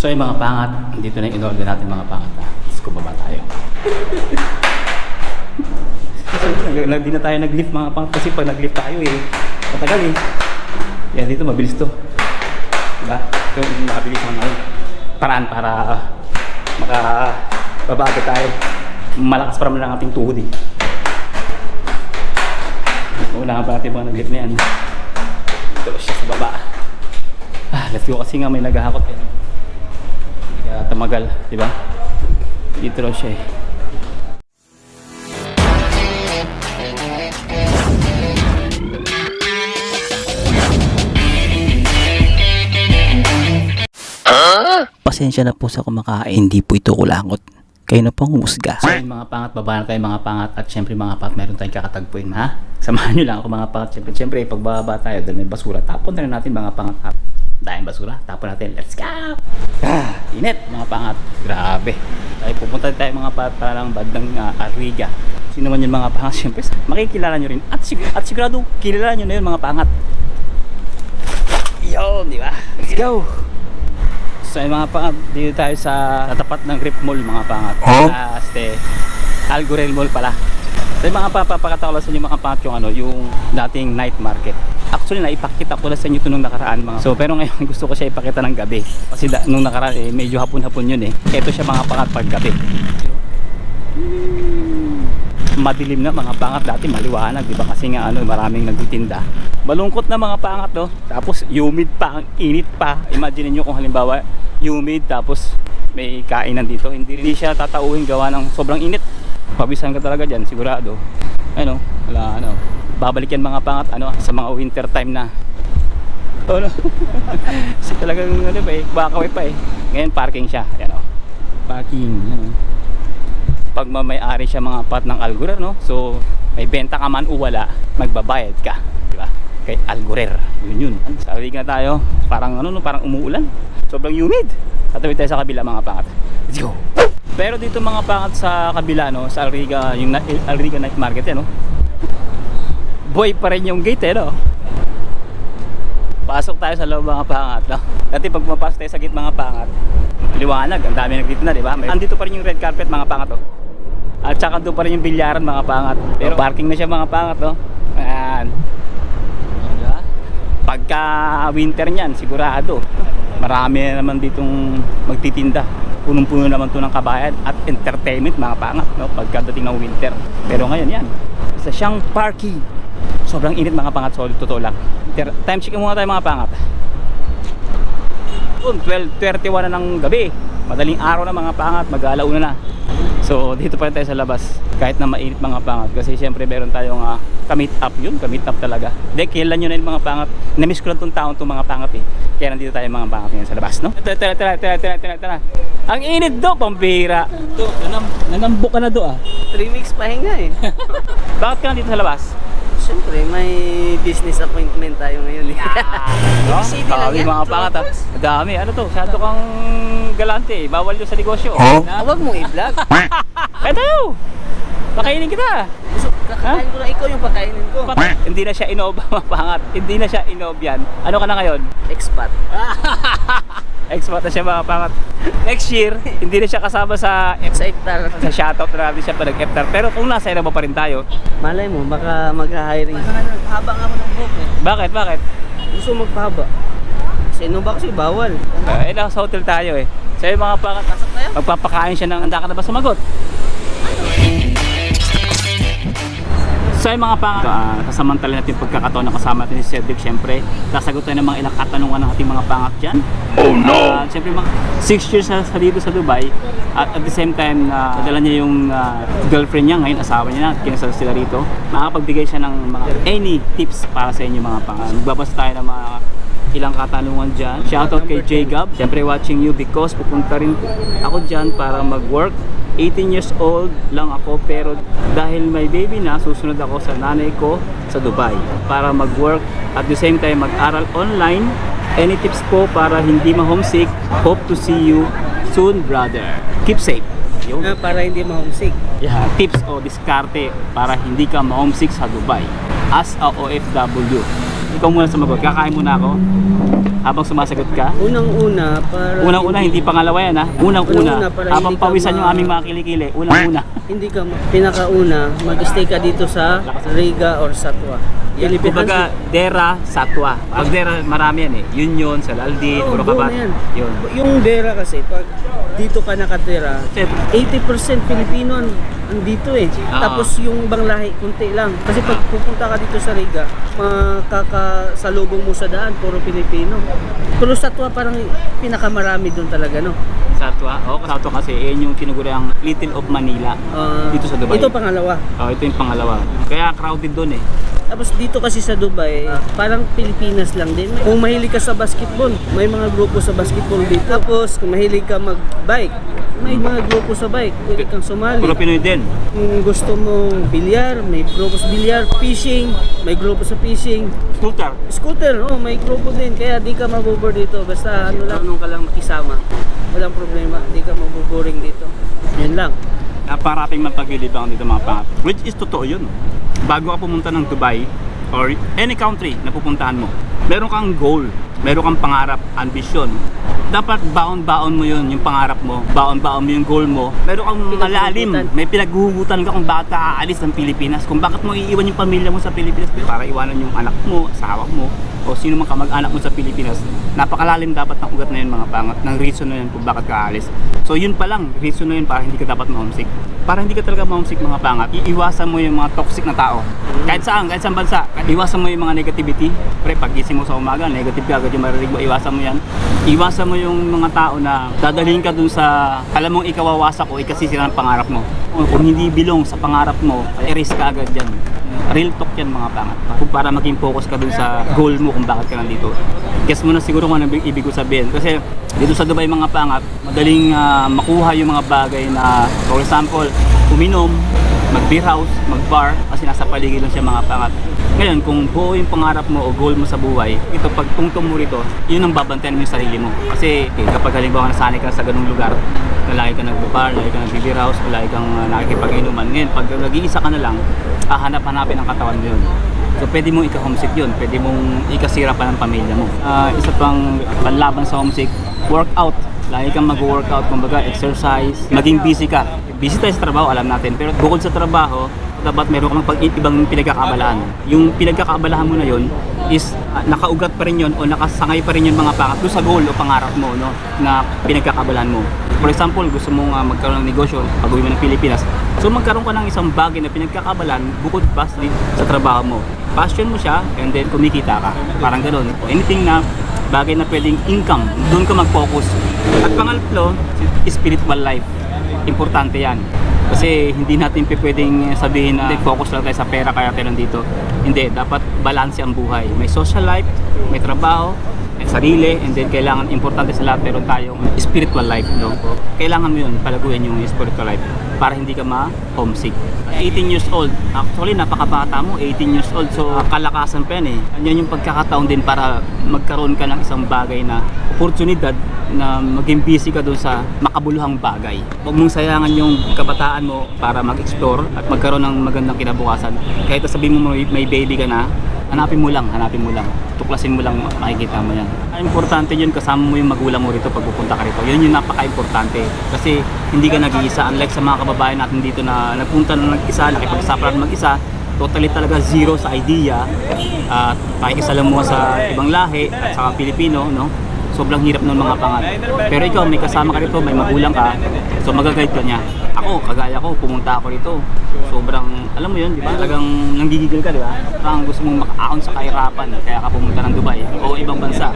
So yung mga pangat, dito na yung in-order natin mga pangat ha. Let's go tayo. Nag- Hindi na tayo nag-lift mga pangat kasi pag nag-lift tayo eh, matagal eh. Yan dito mabilis to. Diba? Ito yung mabilis ang ano, paraan para makababa agad tayo. Malakas pa naman ang ating tuhod eh. Wala pa natin mga nag-lift na yan. Ito siya sa baba. Ah, let's go kasi nga may naghahakot eh. Tumagal, di ba? Dito raw siya eh. Pasensya na po sa kumakain, hindi po ito kulangot. Kayo na pong humusga. So yun, mga pangat, baba na tayo mga pangat at syempre mga pat, meron tayong kakatagpuin ha. Samahan nyo lang ako mga pangat. Syempre, syempre pagbaba tayo dahil may basura, tapon na natin mga pangat. ha. Dahil basura, tapon natin. Let's go! Ah, init mga pangat. Grabe. Tayo pupunta tayo mga pangat para lang bandang uh, Arriga. Sino man yun mga pangat? Syempre, makikilala nyo rin. At, sig- at sigurado, kilala nyo na yun mga pangat. Yun, di ba? Let's go! So mga pangat, dito tayo sa, tapat ng Grip Mall mga pangat. Sa este, Algorel Mall pala. So yung mga lang sa inyo mga pangat yung ano, yung dating night market. Actually, naipakita ko lang sa inyo ito nung nakaraan mga. So pero ngayon gusto ko siya ipakita ng gabi. Kasi da, nung nakaraan eh, medyo hapon-hapon yun eh. Ito siya mga pangat pag gabi. Madilim na mga pangat dati maliwanag, di ba? Kasi nga ano, maraming nagtitinda. Malungkot na mga pangat no. Tapos humid pa, ang init pa. Imagine niyo kung halimbawa humid tapos may kainan dito. Hindi rin siya tatauhin gawa ng sobrang init. Pabisan ka talaga diyan, sigurado. Ano, wala ano. Babalik yan mga pangat ano sa mga winter time na. Oh, no. Kasi talagang ano ba eh, bakaway pa eh. Ngayon parking siya, ayan oh. Parking, ano pag may-ari siya mga pat ng Algurer no? So may benta ka man o wala magbabayad ka di ba? Kay Algurer yun yun. Sa na tayo parang ano no? Parang umuulan. Sobrang humid. Tatawid tayo sa kabila mga pangat. Let's go. Pero dito mga pangat sa kabila no? Sa Alriga yung Alriga Night Market eh no boy pa rin yung gate eh no pasok tayo sa loob mga pangat no? dati pag pumapasok tayo sa gate mga pangat liwanag ang dami nagdito na di ba May- andito pa rin yung red carpet mga pangat oh. at saka doon pa rin yung bilyaran mga pangat pero parking na siya mga pangat no? ayan Diba? pagka winter niyan sigurado marami na naman ditong magtitinda punong-puno naman to ng kabayan at entertainment mga pangat no? pagkadating ng winter pero ngayon yan sa siyang parking sobrang init mga pangat solid totoo lang. Time check muna tayo mga pangat. Yun, 12.31 na ng gabi. Madaling araw na mga pangat mag-aalauna na. So dito pa rin tayo sa labas kahit na mainit mga pangat. Kasi syempre meron tayong uh, kamit up yun kamit up talaga. Hindi kailan nyo na yung mga pangat? Namiss ko lang tong taon tong mga pangat eh. Kaya nandito tayo mga pangat ngayon sa labas no? Tara tara tara tara tara tara tara. Ang init do pambira do nanam nanambok ka na do ah. 3 weeks pahinga eh. bakit ka nandito sa labas Siyempre, may business appointment tayo ngayon eh. No? City lang yan, mga pangat ah. Dami. Ano to? Masyado kang galante eh. Bawal yun sa negosyo. Ah, Huwag mong i-vlog. Tayo! Pakainin kita! Gusto, kakain ko lang ikaw yung pakainin ko. Pat- Hindi na siya inob mga pangat. Hindi na siya inob yan. Ano ka na ngayon? Expat. Expert na siya mga pangat. Next year, hindi na siya kasama sa Sa iftar. sa shoutout na natin siya pa nag-FTR. Pero kung nasa ina pa rin tayo. Malay mo, baka mag-hiring. Haba nga ako ng buhok eh. Bakit? Bakit? Gusto magpahaba. Sa Innova kasi bawal. Uh, eh, nasa hotel tayo eh. So yung mga pangat, Pasok tayo? magpapakain siya ng handa ka na ba sumagot? So yung mga pang uh, kasamantala natin pagkakataon na kasama natin si Cedric syempre sasagot tayo ng mga ilang katanungan ng ating mga pangat dyan oh no! syempre mga 6 years na sa dito sa Dubai at at the same time na nadala niya yung uh, girlfriend niya ngayon asawa niya na kinasal sila rito makapagbigay siya ng mga any tips para sa inyo mga pangat magbabasa tayo ng mga ilang katanungan dyan. Shoutout kay J Gab. Siyempre watching you because pupunta rin ako dyan para mag-work. 18 years old lang ako pero dahil may baby na, susunod ako sa nanay ko sa Dubai para mag-work at the same time mag-aral online. Any tips po para hindi ma-homesick? Hope to see you soon, brother. Keep safe. Yun. Ah, para hindi ma-homesick. Yeah, tips o diskarte para hindi ka ma-homesick sa Dubai as a OFW. Ikaw muna sumagot. Kakain muna ako. Habang sumasagot ka. Unang-una, para... Unang-una, hindi pangalawa yan ha. Unang-una, Unang-una, para habang hindi ka pawisan yung ma- aming mga kilikili. Unang-una. Hindi ka, pinakauna, mag-stay ka dito sa Riga or Satwa. Philippine Kumbaga, Dera, Satwa. Pag Dera, marami yan eh. Union, Salaldin, Oo, Puro buo na yan. Yun. Yung Dera kasi, pag dito ka nakatira, Kasi 80% Pilipino andito eh. Oo. Tapos yung ibang lahi, kunti lang. Kasi pag pupunta ka dito sa Riga, makakasalubong mo sa daan, puro Pilipino. Pero Satwa parang pinakamarami doon talaga, no? Satwa. Oo, Satwa kasi yun yung tinuguriang Little of Manila. Ah, Dito sa Dubai. Ito pangalawa. Oh, ito yung pangalawa. Kaya crowded doon eh. Tapos dito kasi sa Dubai, parang Pilipinas lang din. Kung mahilig ka sa basketball, may mga grupo sa basketball dito. Tapos kung mahilig ka mag-bike, may mga grupo sa bike. Pwede kang sumali. Puro Pinoy din. Kung gusto mong bilyar, may grupo sa bilyar, fishing, may grupo sa fishing. Scooter. Scooter, oh, may grupo din. Kaya di ka mabubor dito. Basta ano lang, ka lang makisama. Walang problema, di ka mabuboring dito. Yan lang. Naparaping mapagilibang dito mga pangat. Which is totoo yun. Bago ka pumunta ng Dubai or any country na pupuntahan mo, meron kang goal, meron kang pangarap, ambition. Dapat baon-baon mo yun, yung pangarap mo. Baon-baon mo yung goal mo. Meron kang malalim, may pinaghuhugutan ka kung bakit ka aalis ng Pilipinas. Kung bakit mo iiwan yung pamilya mo sa Pilipinas para iwanan yung anak mo, asawa mo, o sino man kamag-anak mo sa Pilipinas. Napakalalim dapat ng ugat na yun mga pangat, ng reason na yun kung bakit ka aalis. So yun pa lang, reason na yun para hindi ka dapat ma-homesick. Para hindi ka talaga ma-homesick mga pangat, iiwasan mo yung mga toxic na tao. Kahit saan, kahit saan bansa, iwasan mo yung mga negativity. Pre, pagising mo sa umaga, negative ka yung maririnig mo, iwasan mo yan. Iwasan mo yung mga tao na dadalhin ka dun sa, alam mong ikawawasak o ikasisira ng pangarap mo. Kung hindi bilong sa pangarap mo, i-risk ka agad dyan. Real talk yan mga pangat. Kung para maging focus ka dun sa goal mo kung bakit ka nandito. Guess mo na siguro kung ano ibig ko sabihin. Kasi dito sa Dubai mga pangat, madaling ah, makuha yung mga bagay na, for example, uminom, mag-beer house, mag-bar, kasi nasa paligid lang siya mga pangat. Ngayon, kung buo yung pangarap mo o goal mo sa buhay, ito pag tungtong mo rito, yun ang babantayan mo yung sarili mo. Kasi eh, kapag halimbawa nasanay ka sa ganung lugar, na lagi ka nag-bar, lagi ka nag-beer house, lagi kang uh, nakikipag-inuman. Ngayon, pag nag-iisa ka na lang, hahanap-hanapin ang katawan mo yun. So pwede mong ika-homesick yun, pwede mong ikasira pa ng pamilya mo. Ah, isa pang panlaban sa homesick, workout. Lagi kang mag-workout, kumbaga exercise, maging busy ka. Busy tayo sa trabaho, alam natin. Pero bukod sa trabaho, dapat meron kang pag ibang pinagkakaabalahan. Yung pinagkakaabalahan mo na yun is ah, nakaugat pa rin yun o nakasangay pa rin yun mga pangat doon sa goal o pangarap mo no, na pinagkakaabalahan mo. For example, gusto mong ah, magkaroon ng negosyo pag uwi mo ng Pilipinas. So magkaroon ka ng isang bagay na pinagkakaabalahan bukod pa sa trabaho mo. Passion mo siya and then kumikita ka. Parang ganun. Anything na bagay na pwedeng income, doon ka mag-focus. At pangatlo, spiritual life. Importante yan. Kasi hindi natin pwedeng sabihin na focus lang tayo sa pera kaya tayo nandito. Hindi, dapat balance ang buhay. May social life, may trabaho, may sarili, and then kailangan importante sa lahat meron tayong spiritual life, no? Kailangan mo yun, palaguin yung spiritual life para hindi ka ma-homesick. 18 years old, actually napakabata mo, 18 years old, so kalakasan pa yan eh. Yan yung pagkakataon din para magkaroon ka ng isang bagay na oportunidad na maging busy ka doon sa makabuluhang bagay. Huwag mong sayangan yung kabataan mo para mag-explore at magkaroon ng magandang kinabukasan. Kahit sabihin mo may, may baby ka na, hanapin mo lang, hanapin mo lang. Tuklasin mo lang, makikita mo yan. Ang importante yun, kasama mo yung magulang mo rito pag pupunta ka rito. Yun yung napaka-importante. Kasi hindi ka nag-iisa. Unlike sa mga kababayan natin dito na nagpunta na nag-isa, nakipagsaparan mag-isa, totally talaga zero sa idea at pakikisalamuha sa ibang lahi at saka Pilipino, no? Sobrang hirap ng mga pangat. Pero ikaw, may kasama ka rito, may magulang ka, so magaguide ka niya. Ako, kagaya ko, pumunta ako rito. Sobrang, alam mo yun, di ba? Talagang nanggigigil ka, di ba? Parang gusto mong makaahon sa kahirapan, kaya ka pumunta ng Dubai o ibang bansa.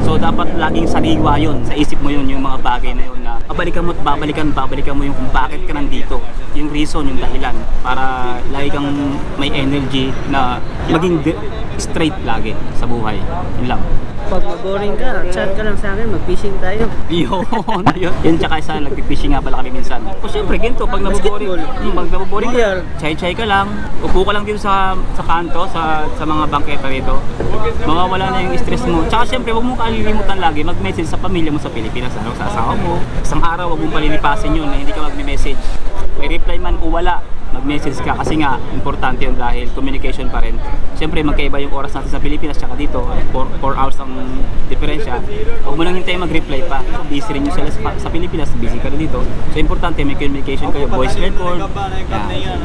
So dapat laging sariwa yun, sa isip mo yun, yung mga bagay na yun na babalikan mo at babalikan, babalikan mo yung kung bakit ka nandito. Yung reason, yung dahilan. Para lagi kang may energy na maging straight lagi sa buhay. Yun lang. Pag mag-boring ka, chat ka lang sa akin, mag-fishing tayo. Yun, yun. Yun tsaka isa, nagpipishing nga pala kami minsan. O syempre, ginto, pag nabuboring, Basketball. hmm, pag nabuboring ka, chay-chay ka lang, upo ka lang dito sa sa kanto, sa sa mga bangketa rito. Mawawala na yung stress mo. Tsaka syempre, huwag mo kalilimutan lagi mag-message sa pamilya mo sa Pilipinas, ano, sa asawa mo. Isang araw, huwag mong palilipasin yun na hindi ka mag-message. May reply man o wala, mag-message ka kasi nga importante yun dahil communication pa rin. Siyempre magkaiba yung oras natin sa Pilipinas tsaka dito, 4 hours ang diferensya. Huwag mo lang hintayin mag-reply pa. Busy rin yung sila sa, sa Pilipinas, busy ka rin dito. So importante may communication kayo, voice record. Yan.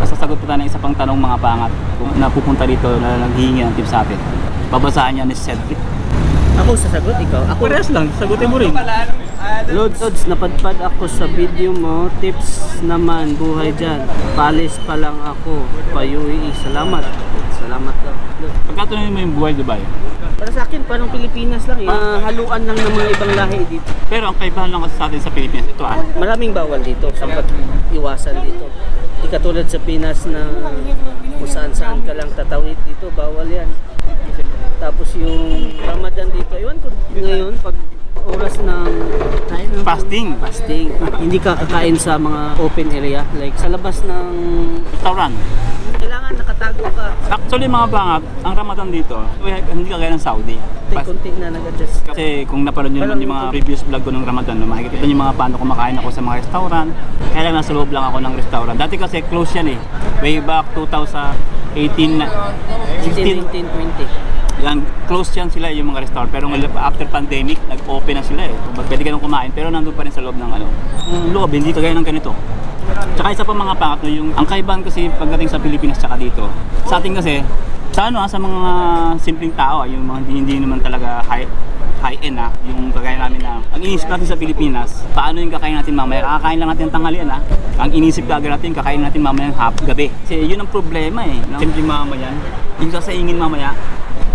Basta sagot po tayo ng isa pang tanong mga pangat kung napupunta dito na naghihingi ng tips sa atin. Babasahan niya ni Cedric. Ako sasagot, ikaw. Ako, Parehas lang, sagutin mo rin. Lods, Lods, napadpad ako sa video mo. Tips naman, buhay dyan. Palis pa lang ako. Payui, salamat. Salamat daw. Pagkatuloy mo yung buhay Dubai. Para sa akin, parang Pilipinas lang eh. Ah, haluan lang ng mga ibang lahi dito. Pero ang kaibahan lang kasi sa atin sa Pilipinas, ito ah. Maraming bawal dito. Sampat iwasan dito. Di katulad sa Pinas na kung saan saan ka lang tatawid dito, bawal yan. Tapos yung Ramadan dito, iwan ko ngayon pag oras ng Fasting. fasting. Hindi ka kakain sa mga open area like sa labas ng Restaurant. kailangan nakatago ka. Actually mga bangat, ang Ramadan dito, hindi kagaya ng Saudi. Konti, Pas- konti na nag-adjust. kasi kung napanood nyo naman yung mga previous vlog ko ng Ramadan, no, makikita nyo mga paano kumakain ako sa mga restaurant. Kaya lang nasa loob lang ako ng restaurant. Dati kasi close yan eh. Way back 2018, na- 16, 19, 20. Yan, close yan sila yung mga restaurant. Pero after pandemic, nag-open na sila eh. Pwede ka nang kumain, pero nandun pa rin sa loob ng ano. Yung loob, hindi kagaya ng ganito. Tsaka isa pa mga pangat, no, yung, ang kaibahan kasi pagdating sa Pilipinas tsaka dito. Sa atin kasi, sa ano ah, sa mga simpleng tao, ah, yung mga hindi, hindi naman talaga high high end ah, yung kagaya namin na ang inisip natin sa Pilipinas, paano yung kakain natin mamaya? Kakain lang natin ang tanghalian ah. Ang inisip kagad natin, kakain natin mamaya ng hap gabi. Kasi yun ang problema eh. No? Simpleng mamaya, yung sasaingin mamaya,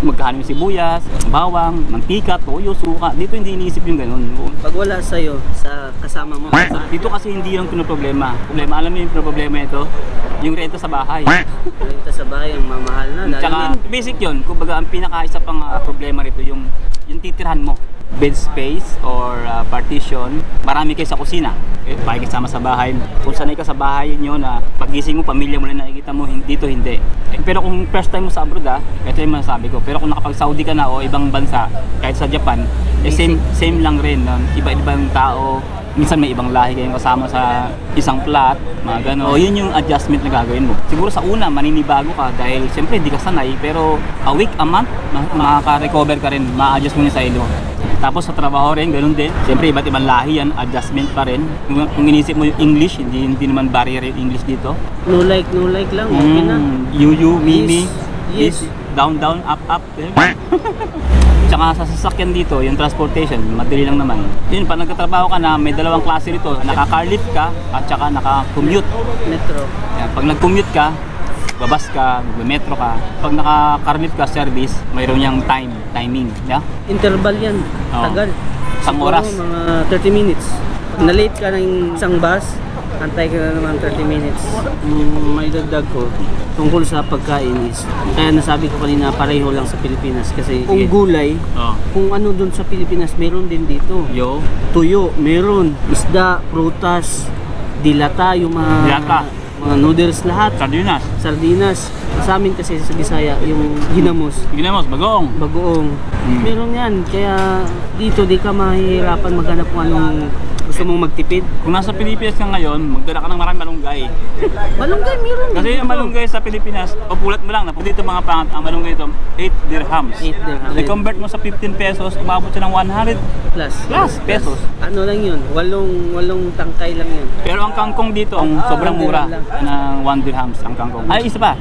magkano yung sibuyas, bawang, mantika, toyo, suka. Dito hindi iniisip yung ganun. Pag wala sa'yo, sa kasama mo, Sa- Dito kasi hindi yung problema. Problema, alam mo yung problema ito? Yung renta sa bahay. renta sa bahay, ang mamahal na. Tsaka basic yun, kumbaga ang pinaka-isa pang ah, problema rito yung yung titirhan mo. Bed space or ah, partition, marami kayo sa kusina. Eh, pakikisama sa bahay. Kung sanay ka sa bahay nyo na pagising mo, pamilya mo lang nakikita mo, dito hindi. Eh, pero kung first time mo sa abroad ah, ito yung masasabi ko. Pero kung nakapag-Saudi ka na o ibang bansa, kahit sa Japan, eh, same, same lang rin. No? Iba-ibang tao, minsan may ibang lahi kayong kasama sa isang flat, mga gano'n. O yun yung adjustment na gagawin mo. Siguro sa una, maninibago ka dahil siyempre hindi ka sanay, pero a week, a month, ma- makaka-recover ka rin, ma-adjust mo yung sarili mo. Tapos sa trabaho rin, ganun din. Siyempre, iba't ibang lahi yan, adjustment pa rin. Kung, kung inisip mo yung English, hindi, hindi naman barrier yung English dito. No like, no like lang, okay na. Mm, you, you, me, me, Yes. down, down, up, up. Tsaka sa sasakyan dito, yung transportation, madali lang naman. Yun, pag nagtatrabaho ka na, may dalawang klase rito. Naka-car-lift ka at tsaka naka-commute. Metro. Yan, pag nag-commute ka, babas ka, metro ka. Pag naka-car-lift ka service, mayroon yung time, timing. Yeah? Interval yan. Oo. Tagal. Isang Siguro oras. mga 30 minutes. Pag na-late ka ng isang bus, antay ka na naman 30 minutes. Mm, may dagdag ko tungkol sa pagkain is, kaya nasabi ko kanina pareho lang sa Pilipinas kasi kung Sige. gulay, Oh. kung ano doon sa Pilipinas, meron din dito. Yo. Tuyo, meron. Isda, prutas, dilata, yung mga, Dilata. mga noodles lahat. Sardinas. Sardinas. Sa amin kasi sa Bisaya, yung ginamos, Ginamos, bagong. bagoong. Mm. Meron yan. Kaya dito di ka mahihirapan maghanap kung anong gusto mong magtipid. Kung nasa Pilipinas ka ngayon, magdala ka ng maraming malunggay. Malunggay, meron. Kasi ang malunggay sa Pilipinas, papulat mo lang, na dito mga pangat, ang malunggay ito, 8 dirhams. 8 dirham. I-convert mo sa 15 pesos, umabot siya ng 100 plus. plus pesos. Ano lang yun? Walong, walong tangkay lang yun. Pero ang kangkong dito, ang sobrang one mura ng 1 dirhams ang kangkong. Ay, isa pa.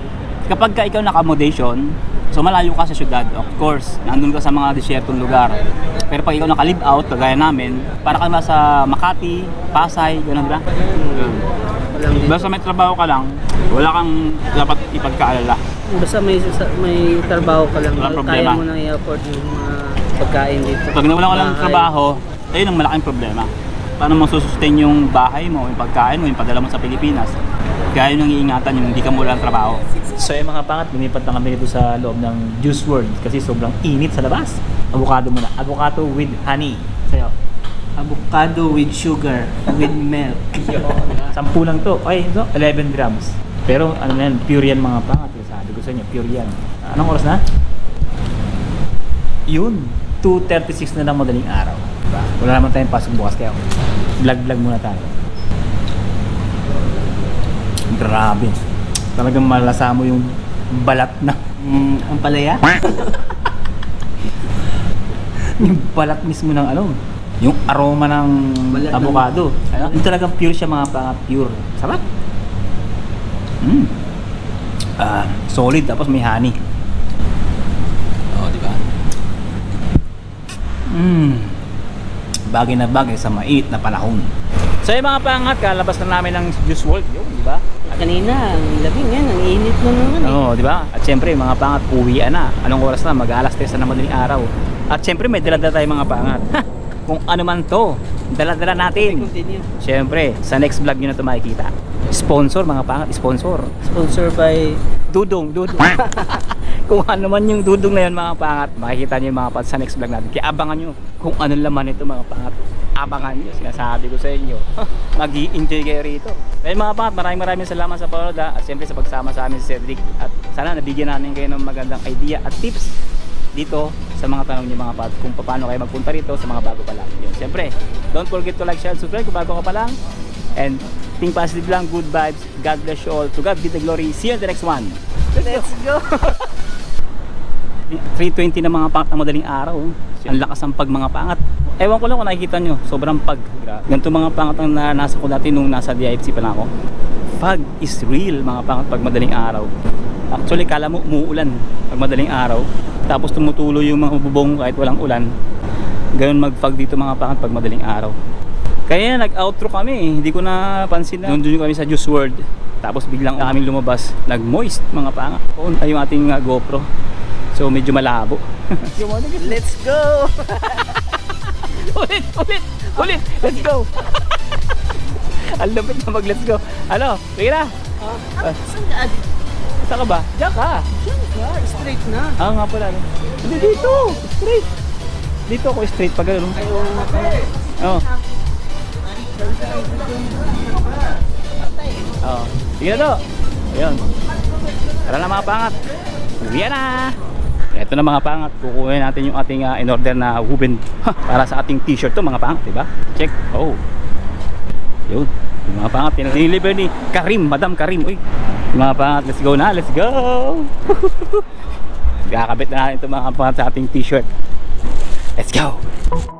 Kapag ka ikaw naka-accommodation, so malayo ka sa syudad, of course, nandun ka sa mga desyertong lugar. Pero pag ikaw naka-live out, kagaya namin, para ka ba sa Makati, Pasay, gano'n ba? Dito. Basta may trabaho ka lang, wala kang dapat ipagkaalala. Basta may, may trabaho ka lang. Walang Kaya mo nang i-afford yung mga pagkain dito. Pag nawalan ka lang trabaho, ayun ang malaking problema. Paano mo susustain yung bahay mo, yung pagkain mo, yung padala mo sa Pilipinas? Kaya yun ang iingatan yung hindi ka mula ng trabaho. So yung mga pangat, lumipat na kami dito sa loob ng Juice World kasi sobrang init sa labas. Avocado muna. Avocado with honey. Sa'yo. Avocado with sugar, with milk. Sampu lang to. Ay, ito, 11 grams. Pero ano na yan, pure yan mga pangat. Sabi ko sa inyo, pure yan. Anong oras na? Yun, 2.36 na ng madaling araw. Diba? Wala naman tayong pasok bukas kaya vlog-vlog muna tayo. Grabe. Talagang malasa mo yung balat na Mm, ang palaya? yung balat mismo ng ano, yung aroma ng Balat ng- avocado. Ano? Yung talagang pure siya mga pangat pure. Sarap. Mm. Ah, solid tapos may honey. Oh, di ba? Mm. Bagay na bagay sa mait na panahon. So yung mga pangat, kalabas na namin ng Juice World, yun, di ba? Kanina, ang labing yan, ang init na naman eh. Oo, di ba? At syempre, mga pangat, uwian na. Anong oras na? Mag-alas 3 na madaling araw. At syempre, may dala-dala tayo mga pangat. Ha! Kung ano man to, dala-dala natin. Continue. Syempre, sa next vlog nyo na ito makikita. Sponsor, mga pangat, sponsor. Sponsor by Dudong, dudong. kung ano man yung dudong na yun mga pangat, makikita nyo yung mga pangat sa next vlog natin. Kaya abangan nyo kung ano laman ito mga pangat. Abangan nyo, sinasabi ko sa inyo. mag enjoy kayo rito. Kaya mga pangat, maraming maraming salamat sa panood. At siyempre sa pagsama sa amin si Cedric. At sana nabigyan namin kayo ng magandang idea at tips dito sa mga tanong niyo mga pat kung paano kayo magpunta rito sa mga bago pa lang. Yun. Siyempre, don't forget to like, share, and subscribe kung bago ka pa lang. And think positive lang, good vibes. God bless you all. To God be the glory. See you in the next one. Let's go! 320 na mga pangat na madaling araw. Ang lakas ng pag mga pangat. Ewan ko lang kung nakikita nyo, sobrang pag. Ganito mga pangat ang naranasan ko dati nung nasa DIFC pa lang ako. Fog is real mga pangat pag madaling araw. Actually, kala mo umuulan pag madaling araw. Tapos tumutulo yung mga bubong kahit walang ulan. Ganun mag-fog dito mga pangat pag madaling araw. Kaya nag-outro kami, hindi ko napansin na nandun kami sa Juice World. Tapos biglang kaming lumabas, nag-moist mga pangat. Ay yung ating uh, GoPro. So medyo malabo. Let's go! ulit, ulit, ulit. Let's go. Ang lupit na mag let's go. Ano? Sige na. Ah, saan ka? Saan ka ba? Diyan ka. Diyan ka, straight na. Ah, nga pala. Hindi dito. Straight. Dito ako straight pag gano'n. Ayaw nga pala. Oo. Oo. Sige na to. Ayun. Tara na mga pangat. Uwi na. Ito na mga pangat. Kukunin natin yung ating uh, in-order na Ruben para sa ating t-shirt to mga pangat, diba? Check. Oh. Yun. Yung mga pangat. Nililiver ni Karim, Madam Karim. Uy. Yung mga pangat, let's go na. Let's go. Kakabit na natin ito mga pangat sa ating t-shirt. Let's go.